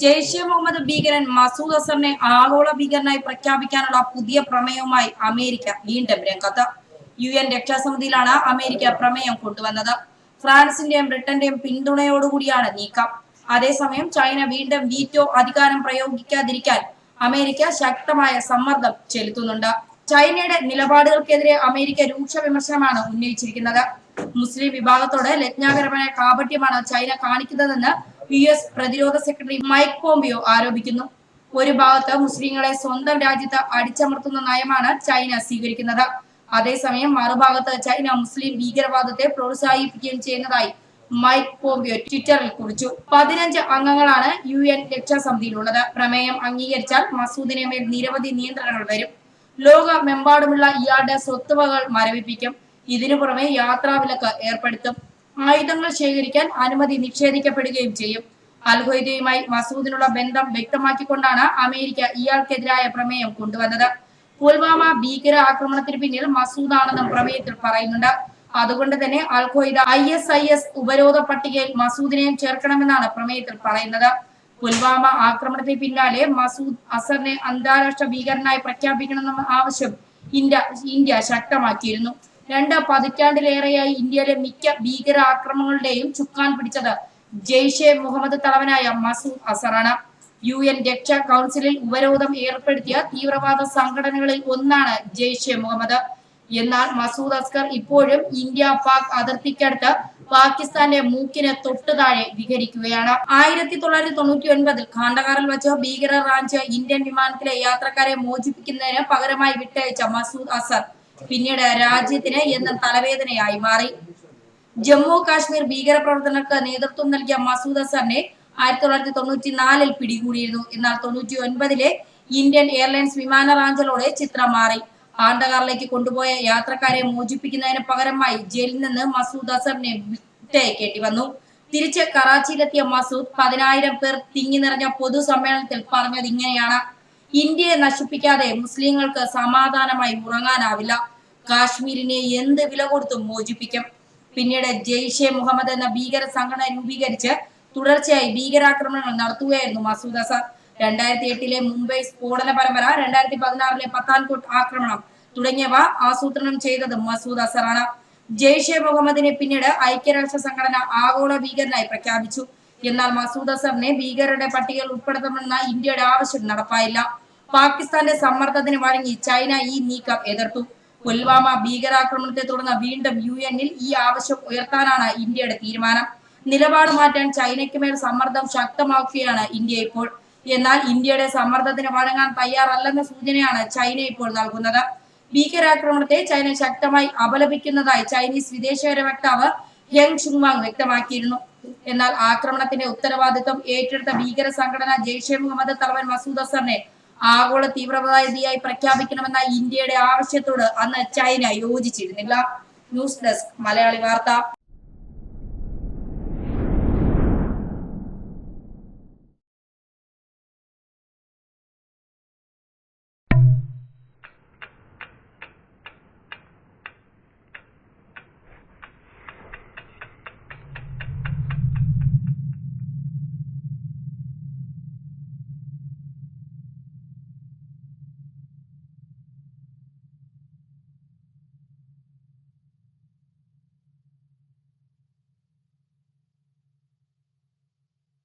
ജെയ്ഷെ മുഹമ്മദ് ഭീകരൻ മസൂദ് അസറിനെ ആഗോള ഭീകരനായി പ്രഖ്യാപിക്കാനുള്ള പുതിയ പ്രമേയവുമായി അമേരിക്ക വീണ്ടും രംഗത്ത്. യു എൻ രക്ഷാസമിതിയിലാണ് അമേരിക്ക പ്രമേയം കൊണ്ടുവന്നത്. ഫ്രാൻസിന്റെയും ബ്രിട്ടന്റെയും പിന്തുണയോടുകൂടിയാണ് നീക്കം. അതേസമയം ചൈന വീണ്ടും വീറ്റോ അധികാരം പ്രയോഗിക്കാതിരിക്കാൻ അമേരിക്ക ശക്തമായ സമ്മർദ്ദം ചെലുത്തുന്നുണ്ട്. ചൈനയുടെ നിലപാടുകൾക്കെതിരെ അമേരിക്ക രൂക്ഷ വിമർശനമാണ് ഉന്നയിച്ചിരിക്കുന്നത്. മുസ്ലിം വിഭാഗത്തോട് ലജ്ഞാകരമായ കാപട്യമാണ് ചൈന കാണിക്കുന്നതെന്ന് യു എസ് പ്രതിരോധ സെക്രട്ടറി മൈക്ക് പോംപിയോ ആരോപിക്കുന്നു. ഒരു ഭാഗത്ത് മുസ്ലിങ്ങളെ സ്വന്തം രാജ്യത്ത് അടിച്ചമർത്തുന്ന നയമാണ് ചൈന സ്വീകരിക്കുന്നത്. അതേസമയം മറുഭാഗത്ത് ചൈന മുസ്ലിം ഭീകരവാദത്തെ പ്രോത്സാഹിപ്പിക്കുകയും ചെയ്യുന്നതായി മൈക്ക് പോംപിയോ ട്വിറ്ററിൽ കുറിച്ചു. പതിനഞ്ച് അംഗങ്ങളാണ് യു എൻ രക്ഷാസമിതിയിലുള്ളത്. പ്രമേയം അംഗീകരിച്ചാൽ മസൂദിനെ മേൽ നിരവധി നിയന്ത്രണങ്ങൾ വരും. ലോകമെമ്പാടുമുള്ള ഇയാളുടെ സ്വത്തുവകൾ മരവിപ്പിക്കും. ഇതിനു പുറമെ യാത്രാവിലക്ക് ഏർപ്പെടുത്തും. ആയുധങ്ങൾ ശേഖരിക്കാൻ അനുമതി നിഷേധിക്കപ്പെടുകയും ചെയ്യും. അൽഹൈദയുമായി മസൂദിനുള്ള ബന്ധം വ്യക്തമാക്കിക്കൊണ്ടാണ് അമേരിക്ക ഇയാൾക്കെതിരായ പ്രമേയം കൊണ്ടുവന്നത്. പുൽവാമ ഭീകര ആക്രമണത്തിന് പിന്നിൽ മസൂദാണെന്നും പ്രമേയത്തിൽ പറയുന്നുണ്ട്. അതുകൊണ്ട് തന്നെ al Qaeda I S I S ഉപരോധ പട്ടികയിൽ മസൂദിനെയും ചേർക്കണമെന്നാണ് പ്രമേയത്തിൽ പറയുന്നത്. പുൽവാമ ആക്രമണത്തിന് പിന്നാലെ മസൂദ് അസറിനെ അന്താരാഷ്ട്ര ഭീകരനായി പ്രഖ്യാപിക്കണമെന്ന ആവശ്യം ഇന്ത്യ ഇന്ത്യ ശക്തമാക്കിയിരുന്നു. രണ്ട് പതിറ്റാണ്ടിലേറെയായി ഇന്ത്യയിലെ മിക്ക ഭീകര ആക്രമണങ്ങളുടെയും ചുക്കാൻ പിടിച്ചത് ജെയ്ഷെ മുഹമ്മദ് തലവനായ മസൂദ് അസറാണ്. യു എൻ രക്ഷാ കൗൺസിലിൽ ഉപരോധം ഏർപ്പെടുത്തിയ തീവ്രവാദ സംഘടനകളിൽ ഒന്നാണ് ജെയ്ഷെ മുഹമ്മദ്. എന്നാൽ മസൂദ് അസ്കർ ഇപ്പോഴും ഇന്ത്യ പാക് അതിർത്തിക്കടുത്ത് പാകിസ്ഥാന്റെ മൂക്കിന് തൊട്ടു താഴെ വിഹരിക്കുകയാണ് ആയിരത്തി തൊള്ളായിരത്തി തൊണ്ണൂറ്റി ഒൻപതിൽ ഖാണ്ടകാറിൽ വെച്ച് ഭീകരർ റാഞ്ച് ഇന്ത്യൻ വിമാനത്തിലെ യാത്രക്കാരെ മോചിപ്പിക്കുന്നതിന് പകരമായി വിട്ടയച്ച മസൂദ് അസർ പിന്നീട് രാജ്യത്തിന് എന്നും തലവേദനയായി മാറി. ജമ്മു കാശ്മീർ ഭീകരപ്രവർത്തനങ്ങൾക്ക് നേതൃത്വം നൽകിയ മസൂദ് അസറിനെ ആയിരത്തി തൊള്ളായിരത്തി തൊണ്ണൂറ്റി നാലിൽ പിടികൂടിയിരുന്നു. എന്നാൽ തൊണ്ണൂറ്റി ഒൻപതിലെ ഇന്ത്യൻ എയർലൈൻസ് വിമാന റാഞ്ചലോടെ ചിത്രം മാറി. ആണ്ടകാറിലേക്ക് കൊണ്ടുപോയ യാത്രക്കാരെ മോചിപ്പിക്കുന്നതിന് പകരമായി ജയിലിൽ നിന്ന് മസൂദ് അസറിനെ വിട്ടയക്കേണ്ടി വന്നു. തിരിച്ച് കറാച്ചിയിലെത്തിയ മസൂദ് പതിനായിരം പേർ തിങ്ങി നിറഞ്ഞ പൊതുസമ്മേളനത്തിൽ പറഞ്ഞത് ഇങ്ങനെയാണ്. ഇന്ത്യയെ നശിപ്പിക്കാതെ മുസ്ലിങ്ങൾക്ക് സമാധാനമായി ഉറങ്ങാനാവില്ല. കാശ്മീരിനെ എന്ത് വില കൊടുത്തും മോചിപ്പിക്കും. പിന്നീട് ജെയ്ഷെ മുഹമ്മദ് എന്ന ഭീകര സംഘടന രൂപീകരിച്ച് തുടർച്ചയായി ഭീകരാക്രമണങ്ങൾ നടത്തുകയായിരുന്നു മസൂദ് അസർ. രണ്ടായിരത്തി എട്ടിലെ മുംബൈ സ്ഫോടന പരമ്പര രണ്ടായിരത്തി പതിനാറിലെ പത്താൻകോട്ട് ആക്രമണം തുടങ്ങിയവ ആസൂത്രണം ചെയ്തത് മസൂദ് അസറാണ്. ജെയ്ഷെ മുഹമ്മദിനെ പിന്നീട് ഐക്യരാഷ്ട്ര സംഘടന ആഗോള ഭീകരനായി പ്രഖ്യാപിച്ചു. എന്നാൽ മസൂദ് അസറിനെ ഭീകരരുടെ പട്ടികയിൽ ഉൾപ്പെടുത്തണമെന്ന ഇന്ത്യയുടെ ആവശ്യം നടപ്പായില്ല. പാകിസ്ഥാന്റെ സമ്മർദ്ദത്തിന് വഴങ്ങി ചൈന ഈ നീക്കം എതിർത്തു. പുൽവാമ ഭീകരാക്രമണത്തെ തുടർന്ന് വീണ്ടും യു എന്നിൽ ഈ ആവശ്യം ഉയർത്താനാണ് ഇന്ത്യയുടെ തീരുമാനം. നിലപാട് മാറ്റാൻ ചൈനയ്ക്ക് മേൽ സമ്മർദ്ദം ശക്തമാക്കുകയാണ് ഇന്ത്യ ഇപ്പോൾ. എന്നാൽ ഇന്ത്യയുടെ സമ്മർദ്ദത്തിന് വഴങ്ങാൻ തയ്യാറല്ലെന്ന സൂചനയാണ് ചൈന ഇപ്പോൾ നൽകുന്നത്. ഭീകരാക്രമണത്തെ ചൈന ശക്തമായി അപലപിക്കുന്നതായി ചൈനീസ് വിദേശകാര്യ വക്താവ് യങ് ചുങ്വാങ് വ്യക്തമാക്കിയിരുന്നു. എന്നാൽ ആക്രമണത്തിന്റെ ഉത്തരവാദിത്വം ഏറ്റെടുത്ത ഭീകര സംഘടന ജെയ്ഷെ മുഹമ്മദ് തലവൻ മസൂദ് അസറിനെ ആഗോള തീവ്രവാദിയായി പ്രഖ്യാപിക്കണമെന്ന ഇന്ത്യയുടെ ആവശ്യത്തോട് അന്ന് China യോജിച്ചിരുന്നില്ല. News desk Malayali Vartha.